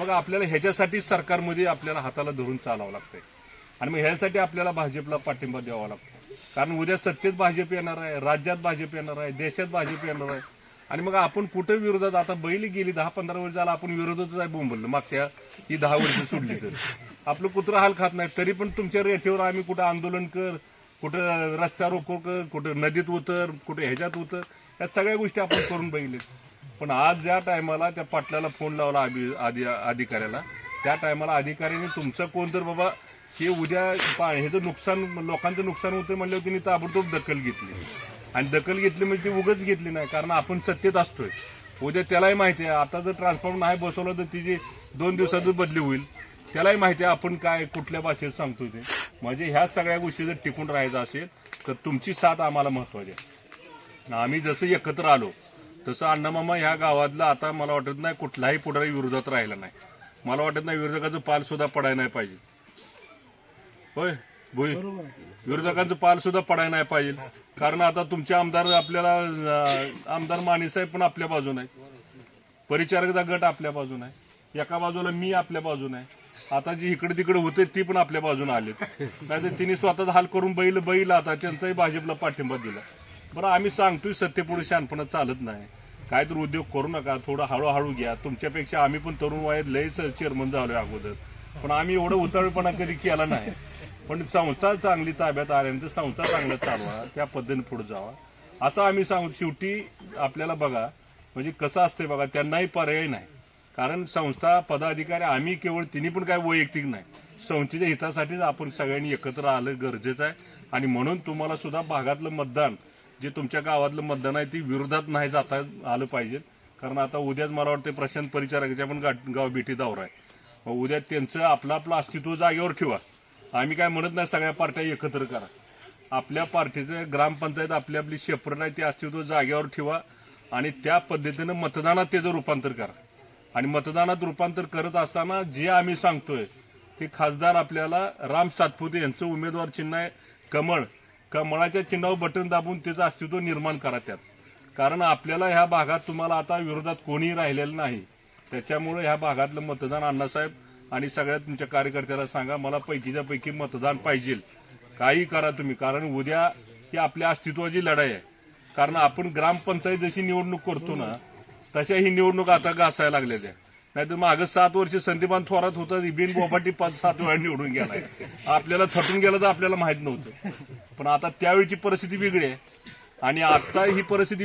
मग आपल्याला ह्याच्यासाठी सरकारमध्ये आपल्याला हाताला धरून चालावं लागतंय. आणि मग ह्यासाठी आपल्याला भाजपला पाठिंबा द्यावा लागतो. कारण उद्या सत्तेत भाजप येणार आहे राज्यात भाजप येणार आहे देशात भाजप येणार आहे. आणि मग आपण कुठे विरोधात? आता बैल गेली दहा पंधरा वर्ष झाला आपण विरोधातच आहे बोंबललो मागच्या ही दहा वर्ष सोडली तर. आपलं कुत्र हाल खात नाही तरी पण तुमच्या रेठेवर आम्ही कुठं आंदोलन कर कुठं रस्त्यावर रोको कर कुठं नदीत उतर कुठं ह्याच्यात उतर या सगळ्या गोष्टी आपण करून बघितल्या पण आज ज्या टायमाला त्या पाटलाला फोन लावला अभि- आधी- अधिकाऱ्याला त्या टायमाला अधिकाऱ्याने तुमचं कोण तर बाबा की उद्या पा- जर नुकसान लोकांचं नुकसान होतं म्हणल्यावर तिने ताबडतोब दखल घेतली. आणि दखल घेतली म्हणजे ती उगच घेतली नाही कारण आपण सत्तेत असतोय. उद्या त्यालाही माहिती आहे आता जर ट्रान्सफॉर्म नाही बसवलं तर तिची दोन दिवसातच बदली होईल त्यालाही माहिती आहे आपण काय कुठल्या भाषेत सांगतो ते. म्हणजे ह्या सगळ्या गोष्टी जर टिकून राहायचं असेल तर तुमची साथ आम्हाला महत्वाची आहे. आम्ही जसं एकत्र आलो तसं अण्णामामा ह्या गावातला आता मला वाटत नाही कुठलाही पुढारी विरोधात राहिला नाही. मला वाटत नाही विरोधकाचं पाल सुद्धा पडायला नाही पाहिजे. होय? भुई विरोधकांचं पाल सुद्धा पडायला नाही पाहिजे. कारण आता तुमचे आमदार आपल्याला आमदार मानेसाहेब पण आपल्या बाजूने आहे परिचारकचा गट आपल्या बाजून आहे. एका बाजूला मी आपल्या बाजूने आहे. आता जी इकडे तिकडे होते ती पण आपल्या बाजूने आले नाही तिने स्वतःचा हाल करून बैल बैल आता त्यांचाही भाजपला पाठिंबा दिला. बरं आम्ही सांगतोय सत्यपुढे शानपणा चालत नाही. काय तर उद्योग करू नका थोडं हळूहळू घ्या. तुमच्यापेक्षा आम्ही पण तरुण वयात लय चेअरमन झालोय अगोदर. पण आम्ही एवढं उताळपणा कधी केला नाही. पण संस्था चांगली ताब्यात आल्यानंतर संस्था चांगलं चालवा त्या पद्धतीने पुढे जावा. असं आम्ही सांगू शेवटी आपल्याला बघा म्हणजे कसं असतंय बघा त्यांनाही पर्याय नाही. कारण संस्था पदाधिकारी आम्ही केवळ तिन्ही पण काय वैयक्तिक नाही. संस्थेच्या हितासाठीच आपण सगळ्यांनी एकत्र आलं गरजेचं आहे. आणि म्हणून तुम्हाला सुद्धा भागातलं मतदान जे तुमच्या गावातलं मतदान आहे ती विरोधात नाही जाता आलं पाहिजे. कारण आता उद्याच मला वाटते प्रशांत परिचारकाच्या पण गाव भेटी दौरा आहे. उद्या त्यांचं आपलं आपलं अस्तित्व जागेवर ठेवा. आम्ही काय म्हणत नाही सगळ्या पार्ट्या एकत्र करा. आपल्या पार्टीचं ग्रामपंचायत आपली आपली सेपरेट आहे ते अस्तित्व जागेवर ठेवा आणि त्या पद्धतीनं मतदानात त्याचं रूपांतर करा. आणि मतदानात रूपांतर करत असताना जे आम्ही सांगतोय ते खासदार आपल्याला राम सातपुते यांचं उमेदवार चिन्ह आहे. कमळ कमळाच्या चिन्हावर बटन दाबून त्याचं अस्तित्व निर्माण करा त्यात. कारण आपल्याला ह्या भागात तुम्हाला आता विरोधात कोणीही राहिलेलं नाही. त्याच्यामुळे ह्या भागातलं मतदान अण्णासाहेब आणि सगळ्या तुमच्या कार्यकर्त्याला सांगा मला पैकीच्या पैकी मतदान पाहिजे. काही करा तुम्ही कारण उद्या ही आपल्या अस्तित्वाची लढाई आहे. कारण आपण ग्रामपंचायत जशी निवडणूक करतो ना तशा ही निवडणूक आता घासायला लागल्या त्या. नाही तर मागं सात वर्ष संदीपान थोरात होता बिन बोबाटी पाच सात वेळा निवडून गेलाय. आपल्याला थटून गेलं तर आपल्याला माहीत नव्हतं. पण आता त्यावेळीची परिस्थिती वेगळी आहे. आणि आता ही परिस्थिती